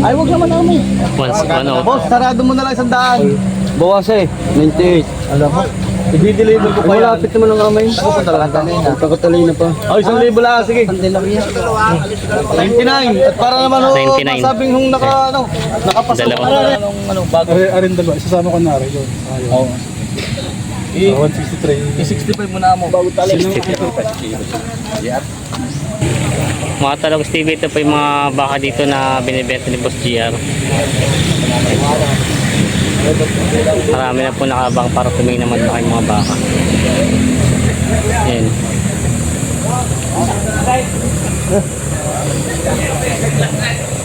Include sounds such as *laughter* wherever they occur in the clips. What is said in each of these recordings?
Ay, wag naman namin. Once, oh. Boss, sarado mo na lang isang daan. Bawas eh, 98. Alam mo? I-deliver ko pa yan. Malapit naman ang kamay. Ako pa talaga. Pagkatalay na pa. Oh, isang libo lang, sige. 99. At para naman ho, 99. masabing hong naka, ano, nakapasok Dalawa. ano, bago. Arin dalawa, isasama ko na rin yun. Ayun. Oo. I, Ah, 163. i-65 mo na mo. Bago tali. 63. Mga talong Steve, ito po yung mga baka dito na binibenta ni Boss GR. Marami na po nakabang para tumingin naman kanyang mga baka. Yan.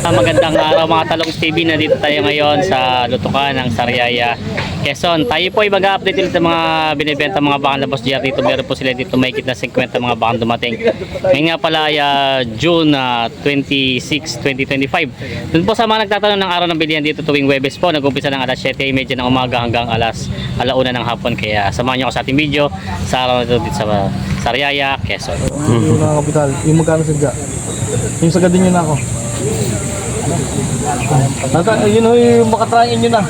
Ah, magandang araw mga talong TV na dito tayo ngayon sa Lutukan ng Sariaya Quezon. Tayo po ay mag-update ulit ng mga binibenta mga bakang labas dyan dito. Meron po sila dito may na 50 mga bakang dumating. Ngayon nga pala ay ah, June ah, 26, 2025. Doon po sa mga nagtatanong ng araw ng bilihan dito tuwing Webes po. Nag-umpisa ng alas 7.30 ng umaga hanggang alas alauna ng hapon. Kaya samahan niyo ako sa ating video sa araw na ito dito sa Sariaya, Quezon. Yung mga kapital, yung magkano sadya? Yung sagad din yun ako. Nata, yun ho yung makatrain yun na.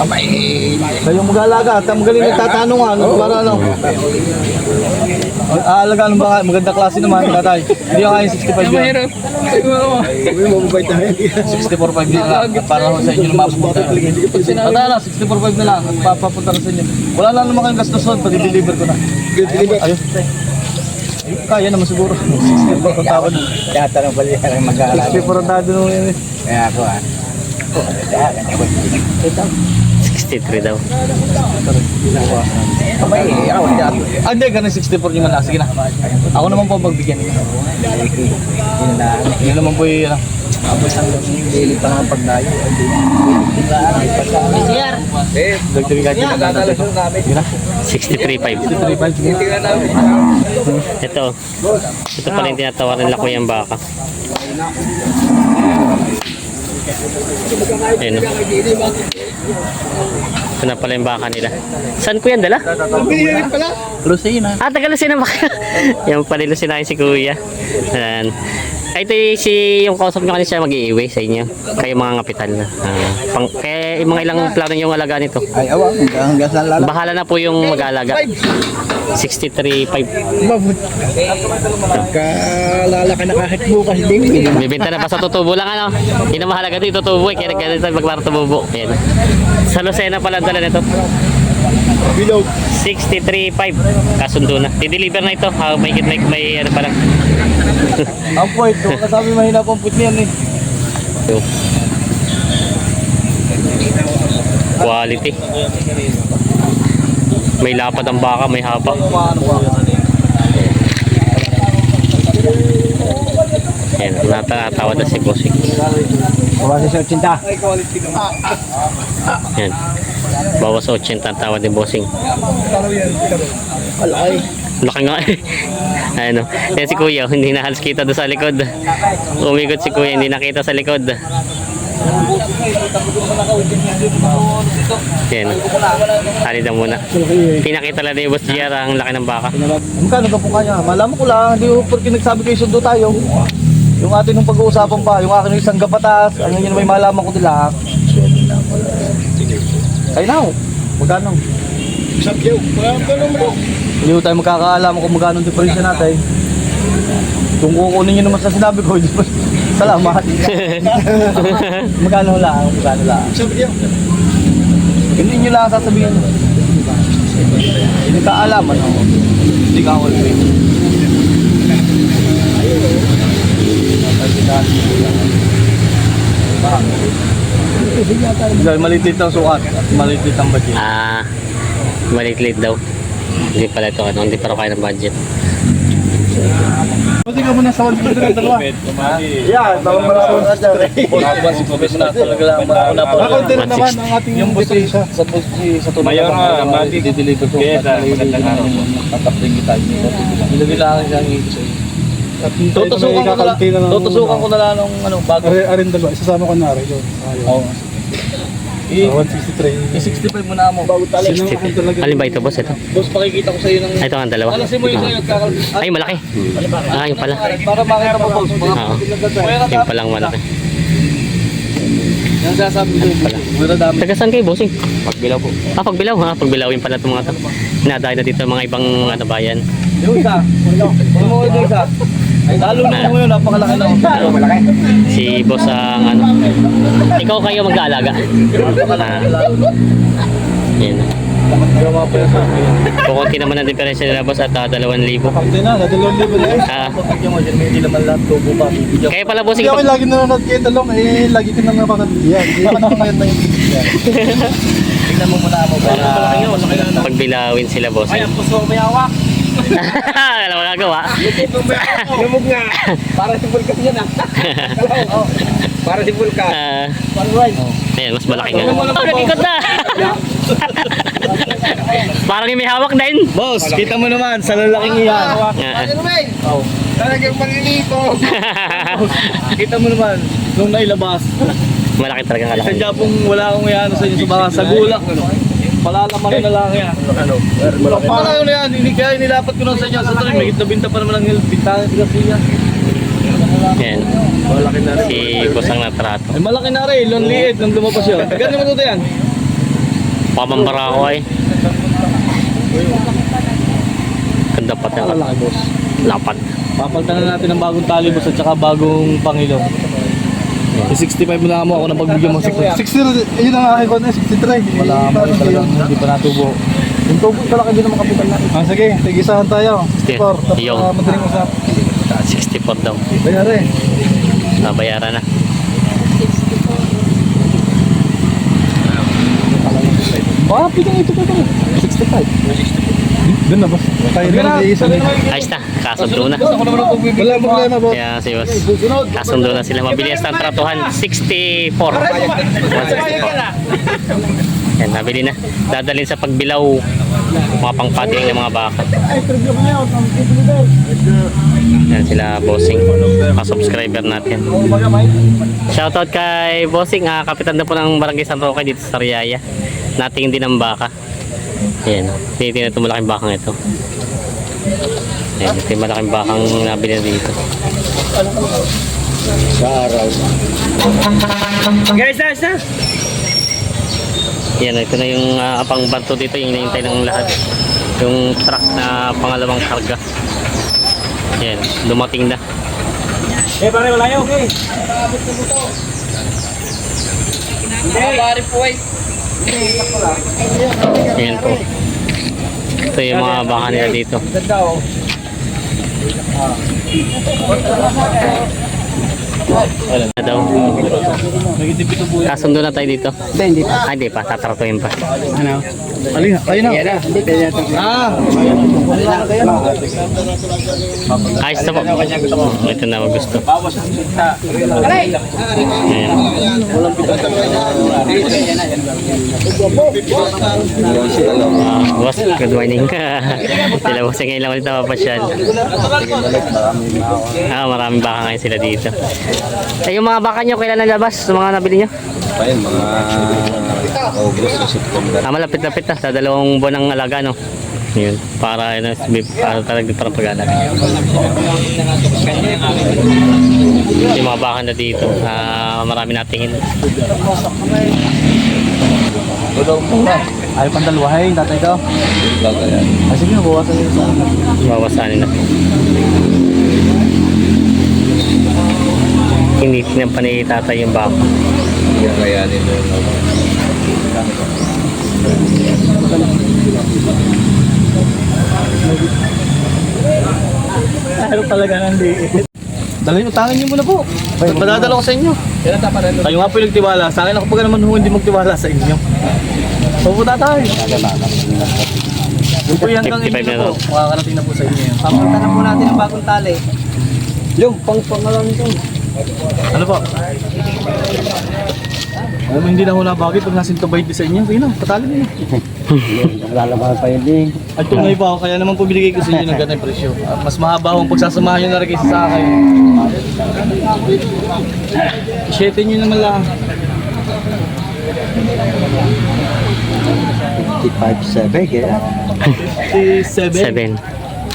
Kamay. Kayong mag-aalaga at magaling nagtatanungan para ano. Aalagaan ng baka, maganda klase naman, tatay. Hindi ako kaya 65 yun. Sabi mo, mabait na 64.5 din lang. At para sa inyo na mapupunta. Tata na, 64.5 na lang. At papapunta na sa inyo. Wala lang naman kayong gastos doon, pag i-deliver ko na. Ayun. Kaya naman siguro. 64 ang tawad. Tatanong pala yung mag-aaral. 64 ang tawad nung yun. eh. Kaya ako ah. 63 daw. Kamay, ako dyan. Ah, hindi, ganun 64 yung malaki. Sige na. Ako naman po magbigyan. Yun na. Naman po yung ano. Tapos hanggang daily pa naman pagdayo. Eh, dagdagan ka din na natin. Sige na. 63.5. 35, sige. Ito. Ito pala yung tinatawaran nila kuyang baka. Ayun. oh. Ito na pala yung baka nila. Saan ko yan dala? Lucina. Ah, taga Lucina ba? *laughs* yan pala yung Lucina si Kuya. Ayan. Ay, ito yung, si, yung kausap nyo kanina siya mag-iiwi sa inyo. Kayo mga kapital na. Ah, pang, kaya yung mga ilang plano yung alaga nito. Ay, awa. Hanggang hanggang saan lala. Bahala na po yung mag-alaga. 63.5. Pagkalala ka na kahit bukas din. Bibenta na pa sa tutubo lang ano. Yun ang mahalaga dito, tutubo eh. Kaya kaya tayo maglaro tububo. Ayan. Sa Lucena pala dala nito. Bilog. 63.5. Kasundo na. I-deliver na ito. Ah, may, may, may ano pa lang. Ang point, kung kasabi mahina po ang puwit niyan eh. Quality. May lapad ang baka, may ba? Ayan, natatawa na si Bossing. Bawas sa 80. Ayan. Bawas 80 ang tawad ni Bossing. Alay. Laki nga eh. ano. Yan si Kuya, hindi na halos kita doon sa likod. Umigot si Kuya, hindi nakita sa likod. Yan. Halid na muna. Pinakita lang ni Boss GR ang laki ng baka. Magkano ka po kanya? Malaman ko lang, hindi ko porque nagsabi kayo sundo tayo. Yung atin yung pag-uusapan pa, yung akin yung isang gabatas, ano yun may malaman ko nila. Kayo na. Magkano? Sabyaw. Magkano mo? Hindi tayo magkakaalam kung magkano diferensya natin. Kung kukunin nyo naman sa sinabi ko, *laughs* hindi. Salamat. *laughs* magkano lang, magkano lang. Hindi nyo lang sasabihin. Hindi ka alam, ano. Hindi ka always. Dahil malitit ang sukat, malitit ang budget. Ah, maliit daw. Hindi pala ito, ano, hindi para kaya ng budget. Pati ka muna sa 100 dalawa. Yeah, bawang malawang ka dyan. Nakaunti na naman ang ating Yung busi diferensya. sa busi sa tulad Mayor nga, ng Mati. dideliver ko. Kaya sa- magandang araw. Tatapling kita. Nilagilaan siya ang ibig sa'yo. Tutusukan ko na lang, na ng- ko na lang nung ano, bago. Arin dalawa, isasama ko na rin yun. Oo. Eh, Ah, 163. eh, 65 mo na mo. Sino ang talaga? Alin ba ito, boss? Ito. Boss, pakikita ko sa iyo ng... Ay, ito ang dalawa. Alasin mo yung kakal... Ay, malaki. Ah, yung pala. Para makita mo, boss. Mga Oo. Na Yung palang malaki. Yung sasabi ko pala. Taga saan kayo, bossing? Pagbilaw po. Ah, pagbilaw ha. Pagbilawin pala itong mga to. Nadaay na dito mga ibang ano bayan. Yung isa. Yung isa. Lalo na mo yun. Napakalaki na. Si boss ang ano. Ikaw kayo mag-aalaga. Ah, yan. Pa yun sa akin. Kukunti naman ang diferensya nila boss at uh, 2,000. Pakante na, nadalawang libo na eh. Ah, mo dyan, hindi naman lahat tubo pa. Kaya pala Hindi ako pag, lagi nanonood kay Talong, eh, lagi ko nang napakatiyan. Hindi ako nakakayan na yung bibigyan. Tingnan mo muna mo para... pagbilawin sila bossing. Ayan, puso may hawak. Alam mo gagawa. Lumog nga. Para si Vulcan yan ah. Para si Vulcan. Ah, Alright. Ayan, mas malaki nga. Oh, nag-ikot na! Parang yung may hawak din. Boss, kita mo naman, sa lalaking iyan. Ano eh? Oh. Talagang panginipog. Kita mo naman, nung nailabas. malaki talaga kalaki. Sadya pong wala akong iano sa inyo sa baka sa gulak. Palalaman na lang yan. Ano? Malaki na yan, hindi kaya nilapat ko lang sa inyo. Sa tuloy, may binta pa naman ang bintahan sila siya. Yan. Si boss ang natrato. Ay, malaki na rin, long liit, nung lumabas yun. Gano'n mo ito yan? Pamambara ko ay. Ganda pa. Malaki, boss. Lapad. Papalitan na natin ng bagong tali, boss, at saka bagong pangilong. Yung 65 mo na mo ako na pagbigyan mo 60. 60, yun ang aking ko na, 63. Wala mo rin talagang hindi pa natubo. Yung tubo pala hindi naman kapital natin. Ah, sige, tigisahan tayo. 64, tapos Yung. uh, madaling usap. 64 daw. Bayari. Nabayaran na. Ah, pigang ito pa ito. 65. Doon na, boss. Tayo na lang isa. Ayos na. Kasundo na. Wala problema, boss. Kaya si boss. Kasundo na sila. Mabilis ang tratuhan. 64. 164. Yan, nabili na. Dadalhin sa pagbilaw. Mga pangpatiling ng mga baka. Yan sila bossing. Mga subscriber natin. Shoutout kay bossing. Ah, kapitan na po ng Barangay San Roque dito sa Sariaya. Natingin din ang baka. Yan. Tinitingnan ito malaking bakang ito. Yan. Ito yung malaking bakang nabili na dito. Guys, guys, guys. Yan, ito na yung uh, apang banto dito, yung hinihintay ng lahat. Yung truck na pangalawang karga. Yan, dumating na. Eh, pare, wala yun. Okay. Yan po. Ito yung mga baka nila dito. Wala na daw. Kasundo na tayo dito. Hindi, hindi. Ah, hindi pa. Tatratuhin pa. Ano? Alin, ayun na. Na. Ah, Ayos na po. Ito na gusto. Ayan. Ah, boss, good morning. sila boss, ngayon lang ulit napapasyal. Ah, maraming baka ngayon sila dito. Eh, yung mga baka nyo, kailan nalabas? Yung mga nabili nyo? Ayun, mga August o September. Ah, malapit-lapit na. Sa dalawang buwan ng alaga, no? Yun. Para, ano, para talaga para pag-alaga. Yung mga baka na dito. Ah, marami natingin. Ayaw pang dalawahin, tatay ko. Gagayan. Ah, sige, bawasan nyo sa akin. Bawasanin na. Hindi ng panay tatay yung baka. Gagayanin mo. Ayaw talaga ng liit. Dalhin mo, tangin nyo muna po. Padadala ko sa inyo. Kayo nga po yung nagtiwala. Sa akin ako pa naman ho hindi magtiwala sa inyo. So po tatay. Yung po yung hanggang 55 inyo po. Makakarating na po sa inyo. yan. Papunta na po natin ng bagong tali. Yung pang pangalan ko. Ano po? Alam mo, hindi na ho nabagay pag nasin kabay sa inyo. Sige na, patali niyo. *laughs* Lalaman pa yun din. At tunay pa ako, kaya naman po binigay ko sa inyo ng ganang presyo. At mas mahaba akong pagsasamahan nyo na rin kaysa sa akin. Isyete nyo naman lang. 55.7 kaya. 57. 7.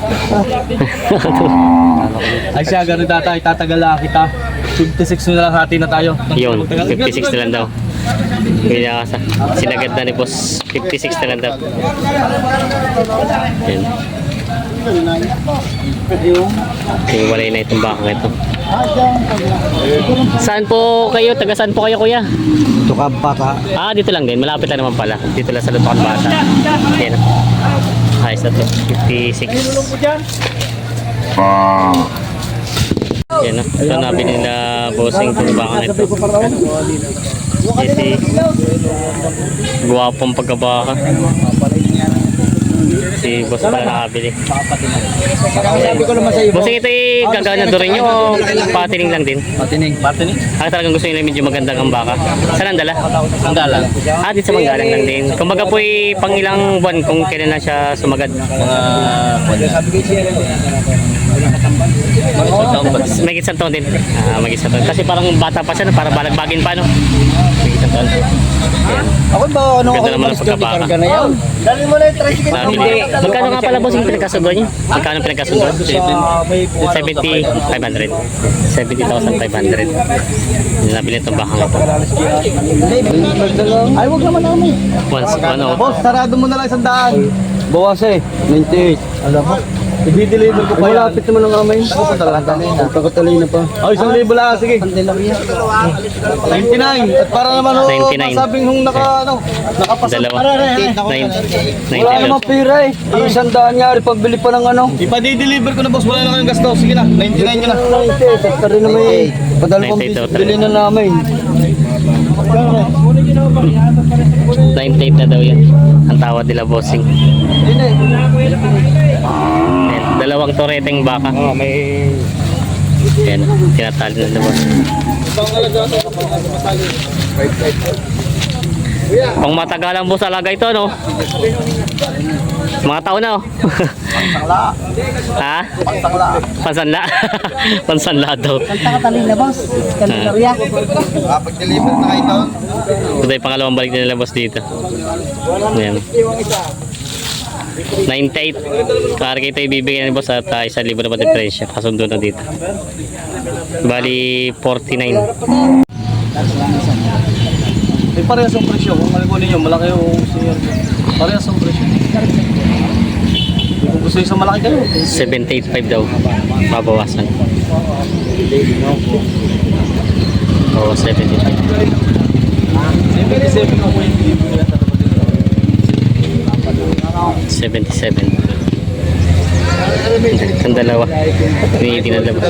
*laughs* Ay siya, ganun tatay, tatagal lang kita. 56 na lang hati na tayo. Yun, 56 na lang daw. Pinakasa. Sinagad na ni boss. 56 na lang daw. Yan. Hiwalay na itong bakang ito. Saan po kayo? Taga saan po kayo kuya? Ka bata. Ah, dito lang din. Malapit lang naman pala. Dito lang sa Lutukan Bata. Yan. Ayos na to. 56. Yan. Ito nabili nila bossing itong bakang ito. Kasi guwapong pagkabaka. Si boss pala nakabili. Bossing ito ay gagana doon rin nyo o patining lang din? Patining. Patining? Ah, talagang gusto nila medyo magandang ang baka. Saan ang dala? Ang dalang. Ah, dito sa Manggalang lang din. Kumbaga po eh, pang ilang buwan kung kailan na siya sumagad. May isang taon din. Ah, may isang taon. Kasi parang bata pa siya, para balagbagin pa, no? May isang taon. Yan. Ako ba ano Ganda naman ang pagkabaka. na yan? Dali mo na yung tricycle. Nabili. Magkano nga pala boss yung pinagkasundo niyo? Magkano pinagkasundo? 70, 500. 70,500. Yung Nabili itong bakang ito. Ay, wag naman namin. Once, ano? Boss, sarado mo na lang isang daan. Bawas eh. 98. Alam mo? I-deliver ko pa yan. Malapit naman ang kamay. Pagkatalina pa. Oh, isang libo lang. Sige. 99. At para naman ho, 99. masabing hong naka, ano, nakapasa. Dalawa. Nine- Wala 90 namang pira eh. Isang daan nga, pambili pa ng ano. Ipa-deliver ko na boss, wala na kayong gasto. Sige na, 99 nyo na. 90, basta rin naman eh. Padalawang 90 daw bili na namin. 98 na daw yan. Ang tawad nila bossing. Ayan, dalawang toreteng baka. Oh, may... Ayan, tinatali na boss. Pang matagalang boss alaga ito, no? Mga taon na, oh. ha? Pansanla. Pansanla *laughs* daw. Nakatalina boss, Candelaria. Kapag-deliver na kayo doon. Ito tayo pangalawang balik na nilabas dito. Ayan. 98. Kaya kayo tayo bibigyan ni boss at uh, 1,000 na pati presyo. Kasundo na dito. Bali 49. Eh, parehas ang presyo. Kung malikunin nyo, malaki o senior. Parehas ang presyo. Kung gusto yung sa malaki kayo. 785 daw. Mabawasan. Oo, 75. 77 ako yung deliver nila sa dapat dito. 77. Ang dalawa. Pinili na labas.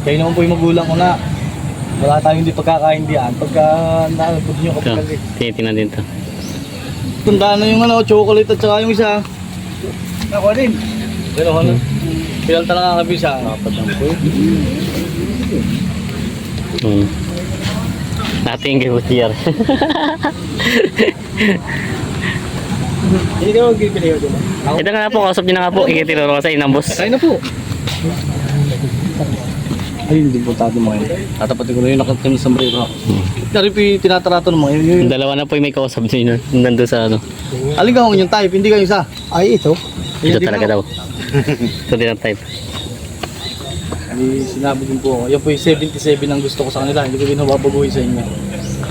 Kayo naman po yung magulang ko na. Wala tayong hindi pagkakaindihan. Pagka naabot nyo kapag tinitingnan din to. Tundaan na yung ano, chocolate at saka yung isa. Ako din. Pero ano? Pilang talaga kami sa apat ng po. Hmm. Nating gawutier. Hindi ka magbibili ko din. Ito nga na po, kausap niyo na nga po. Ikitinuro ko sa inang boss. Kain na po. Ay, hindi po tato mo yun. Tatapatin ko na yung nakatim sa sombrero. Dari po yung tinatarato naman. Yun, yun. Yung dalawa na po yung may kausap niyo nun. Nandun sa ano. Alin ka yung type, hindi ka yung isa. Ay, ito. Ito talaga daw. *laughs* Ito din ang type. Hindi sinabi din po ako. Yan po yung 77 ang gusto ko sa kanila. Hindi ko din nababaguhin sa inyo.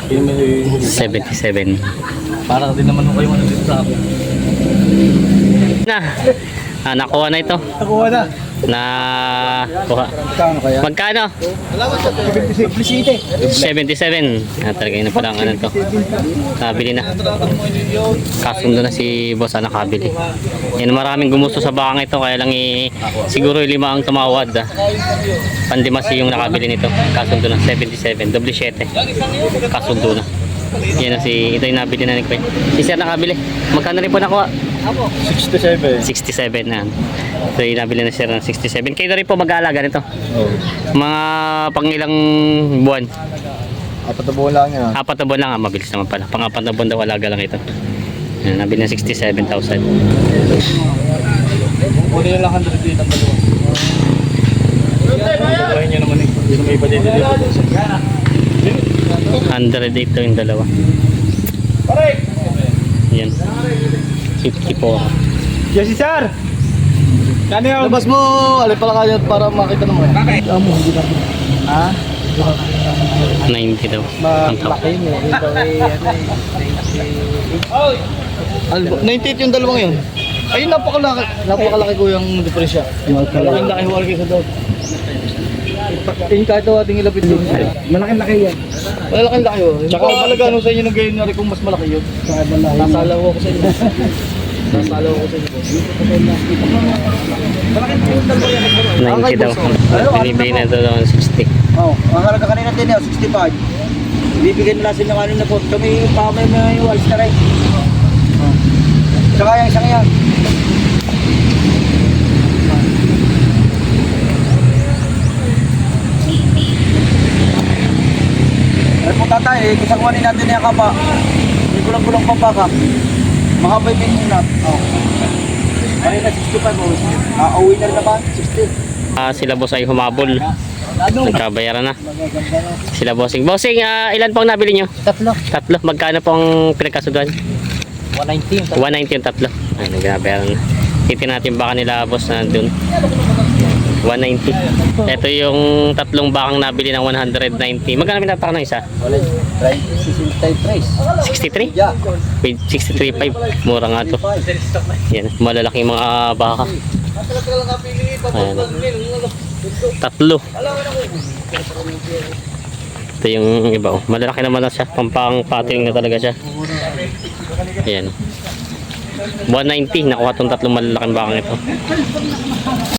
Yun yung 77. Parang din naman kayo ano dito sa akin. Na. Ah, nakuha na ito. Nakuha na. Na kuha. Magkano? Salamat sa publicity. 77. Ah, talaga yun pala ang ano to. Nabili na. Kasundo na si boss na nakabili. Yan maraming gumusto sa bakang ito kaya lang i siguro yung lima ang tumawad. Ah. Pandimasi yung nakabili nito. Kasundo na 77, doble 7. Kasundo na. Yan na si ito yung nabili na ni Kuya. Si Sir nakabili. Magkano rin po nakuha? 67. 67 na. So nabili na Sir ng 67. Kayo na rin po mag-aalaga nito. Oh. Mga pangilang buwan. Apat na buwan lang yan. Apat na buwan lang, ah, mabilis naman pala. Pang-apat na buwan daw alaga lang ito. Yan, nabili na 67,000. Kunin yung lang 100 dito ang dalawa. Bukahin niya naman eh. Hindi na may iba din dito. 100 dito yung dalawa. Yan. 54. Yes, sir! Kano yun? Labas mo! Alay pala kayo para makita naman. Bakit? Ha? 90 daw. Ang. Malaki mo. Ito eh, ano eh, 98 yung dalawang yun. Ayun, napakalaki. Napakalaki ko yung diferensya. Malaking laki huwag kayo sa doon. Yung kahit daw ating ilapit doon. Malaking laki yan. Malaking laki yun. Tsaka talaga ano sa inyo nung gayon nari kung mas malaki yun. Nasalaw ako sa inyo. *laughs* Nasalaw ako sa inyo. 90 daw. Binibigay na daw ng 60. Oh, ang halaga kanina din yun, 65. Bibigyan nila sila ng ano na po. Kami yung pamay na yung walis na rin. Tsaka yung isang yan. Ay po tatay, isang wani natin yung kapa. Hindi ko lang kulang pambaka. Mahaba yung minunat. Oh. Kanina 65 oh. Ah, uwi na rin naman, 60. Ah, sila boss ay humabol. Nagkabayaran na. Sila bossing. Bossing, ah, ilan pong nabili nyo? Tatlo. Tatlo. Magkano pong pinagkasuduan? 119. 190 yung tatlo. Ay, nagbabayaran na. Titin natin baka nila boss na dun. 190. Ito yung tatlong bakang nabili ng 190. Magkano pinapaka ng isa? Wala, 63. 63? Yeah. Wait, 63.5. Mura nga to. Yan, malalaking mga baka. Ayan. Tatlo. Ito yung iba. Oh. Malalaki naman na siya. Pampang pating na talaga siya. Ayan. 190. Nakuha tong tatlong malalaking bakang ito.